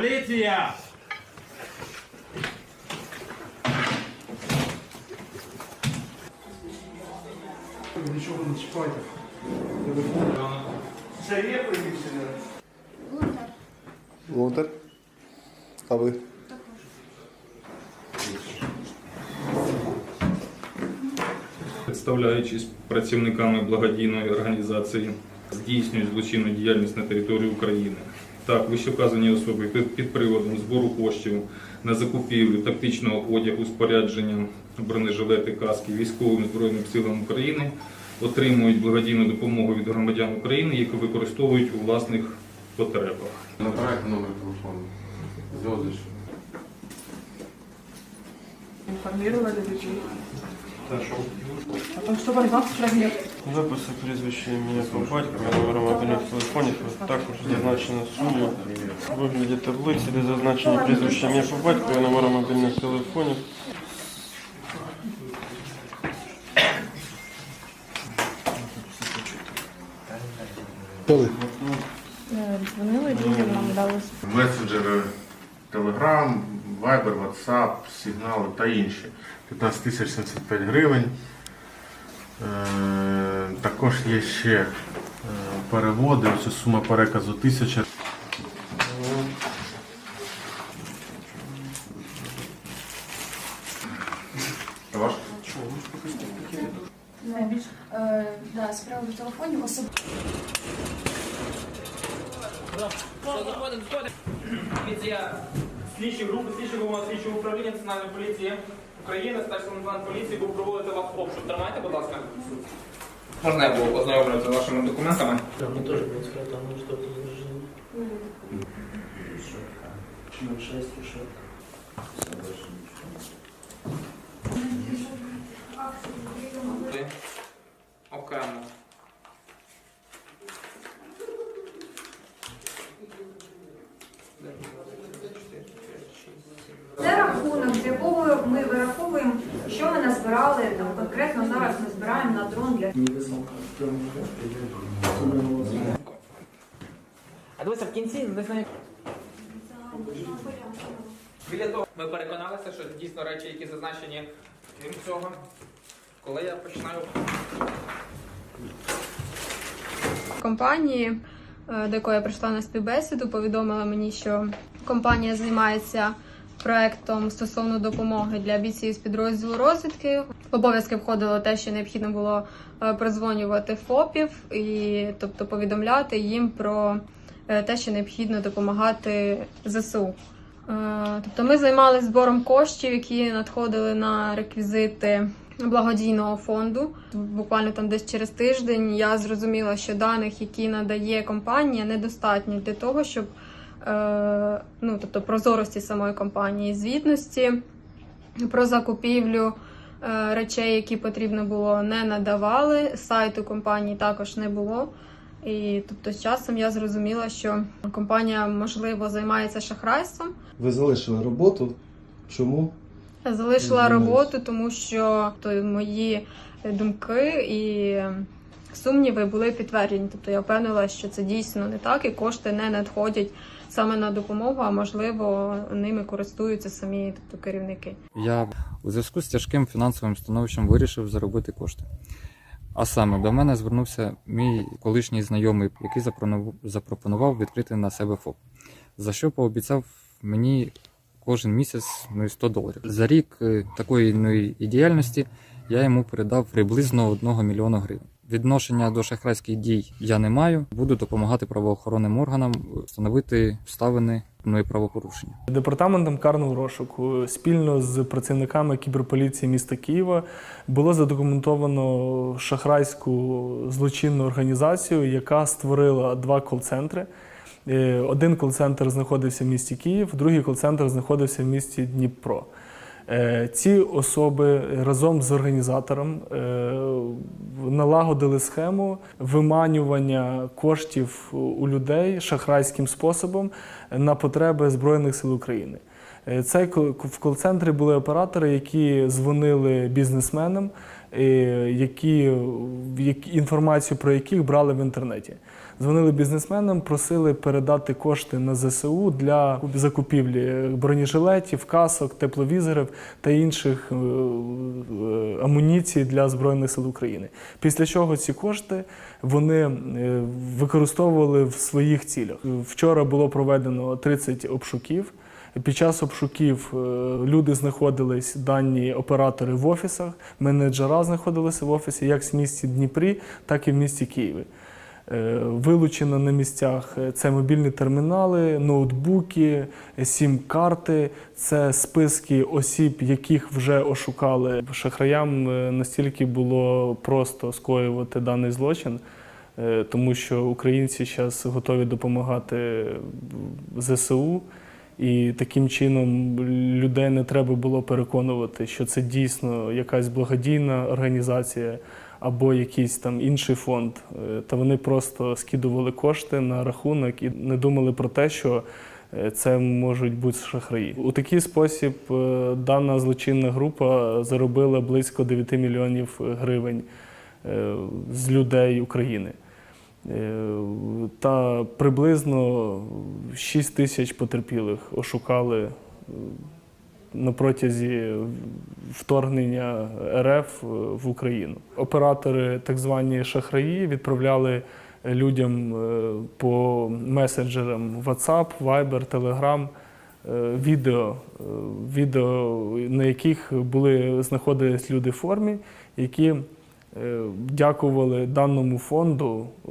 Поліція! Нічого не чіпайте. Телефон. Це є приміщення? Волонтер? А ви? Представляючись працівниками благодійної організації, здійснюють злочинну діяльність на території України. Так, вищевказані особи під, приводом збору коштів на закупівлю тактичного одягу, спорядження, бронежилети, каски військовим збройним силам України отримують благодійну допомогу від громадян України, яку використовують у власних потребах. Набирайте номер телефону. Зв'язуєш. Информировали людей. Та що? О том, что война в стране. Виписи прізвище ім'я по батькові, номер мобільних телефонів, також зазначена сума. У вигляді таблиці, де зазначені прізвище ім'я по батькові, номер мобільних телефонів. Коли? Дзвонили людям, нам дали Месенджери Telegram, Viber, WhatsApp, сигнали та інші. 15 тисяч 75 гривень. Е, також є ще е, переводи. Ось сума переказу 1000. Ваш? Найбільш е, да, з приводу телефонів особливо. Поліція, слідчі групи, слідчі головного слідчого управління Національної поліції України, старший лейтенант поліції був проводити вас обшук. Тримайте, будь ласка. Можна я був ознайомлюватися з вашими документами? Мне тоже будет сказать, там может что-то изображение. Ну, шесть решет. Все, больше ничего. Ви окремо. Це рахунок, з якого ми вираховуємо, що ми назбирали. Там конкретно зараз ми збираємо на дрон для А дивися, в кінці десь на Біля того ми переконалися, що дійсно речі, які зазначені крім цього. Коли я починаю компанії, е, до якої я прийшла на співбесіду, повідомила мені, що компанія займається проектом стосовно допомоги для бійців з підрозділу розвідки. В обов'язки входило те, що необхідно було е, продзвонювати ФОПів і тобто повідомляти їм про е, те, що необхідно допомагати ЗСУ. Е, Тобто ми займалися збором коштів, які надходили на реквізити благодійного фонду. Буквально там десь через тиждень я зрозуміла, що даних, які надає компанія, недостатні для того, щоб ну, тобто прозорості самої компанії, звітності про закупівлю е, речей, які потрібно було, не надавали. Сайту компанії також не було. І тобто з часом я зрозуміла, що компанія можливо займається шахрайством. Ви залишили роботу. Чому? Я залишила роботу, тому що то мої думки і сумніви були підтверджені. Тобто я впевнила, що це дійсно не так, і кошти не надходять саме на допомогу, а можливо ними користуються самі тобто, керівники. Я у зв'язку з тяжким фінансовим становищем вирішив заробити кошти. А саме до мене звернувся мій колишній знайомий, який запропонував- відкрити на себе ФОП, за що пообіцяв мені кожен місяць ну, 100 доларів. За рік е, такої ну, і діяльності я йому передав приблизно 1 мільйона гривень. Відношення до шахрайських дій я не маю. Буду допомагати правоохоронним органам встановити обставини мною правопорушення. Департаментом карного розшуку спільно з працівниками кіберполіції міста Києва було задокументовано шахрайську злочинну організацію, яка створила два кол-центри. Е, Один кол-центр знаходився в місті Київ, другий кол-центр знаходився в місті Дніпро. Е, Ці особи разом з організатором е, налагодили схему виманювання коштів у людей шахрайським способом на потреби Збройних сил України. Е, Це в кол-центрі були оператори, які дзвонили бізнесменам, які- інформацію про яких брали в інтернеті. Дзвонили бізнесменам, просили передати кошти на ЗСУ для закупівлі бронежилетів, касок, тепловізорів та інших е, е, амуніцій для Збройних сил України. Після чого ці кошти вони е, використовували в своїх цілях. Вчора було проведено 30 обшуків. Під час обшуків люди знаходились, дані оператори в офісах, менеджера знаходилися в офісі як в місті Дніпрі, так і в місті Києві. Е, Вилучено на місцях це мобільні термінали, ноутбуки, сім-карти, це списки осіб, яких вже ошукали. Шахраям е, настільки було просто скоювати даний злочин, е, тому що українці зараз готові допомагати ЗСУ. І таким чином людей не треба було переконувати, що це дійсно якась благодійна організація або якийсь там інший фонд. Е, Та вони просто скидували кошти на рахунок і не думали про те, що е, це можуть бути шахраї. У такий спосіб е, дана злочинна група заробила близько 9 мільйонів гривень з людей України. Та приблизно 6 тисяч потерпілих ошукали на протязі вторгнення РФ в Україну. Оператори, так звані шахраї, відправляли людям е, по месенджерам WhatsApp, Viber, Telegram е, відео, е, відео, на яких були знаходились люди в формі, які е, дякували даному фонду е,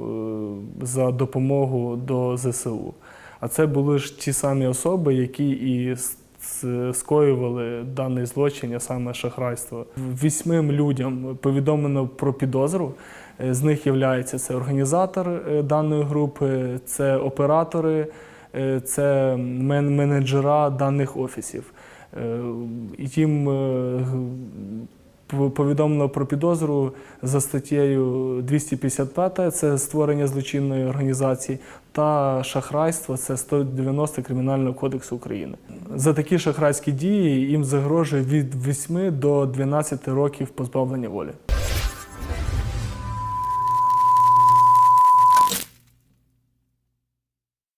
за допомогу до ЗСУ. А це були ж ті самі особи, які і скоювали даний злочин, а саме шахрайство. Вісьмим людям повідомлено про підозру. Е, З них є це організатор е, даної групи, це оператори, е, це менеджера даних офісів. Їм повідомлено про підозру за статтєю 255, це створення злочинної організації, та шахрайство це 190 Кримінального кодексу України. За такі шахрайські дії їм загрожує від 8 до 12 років позбавлення волі.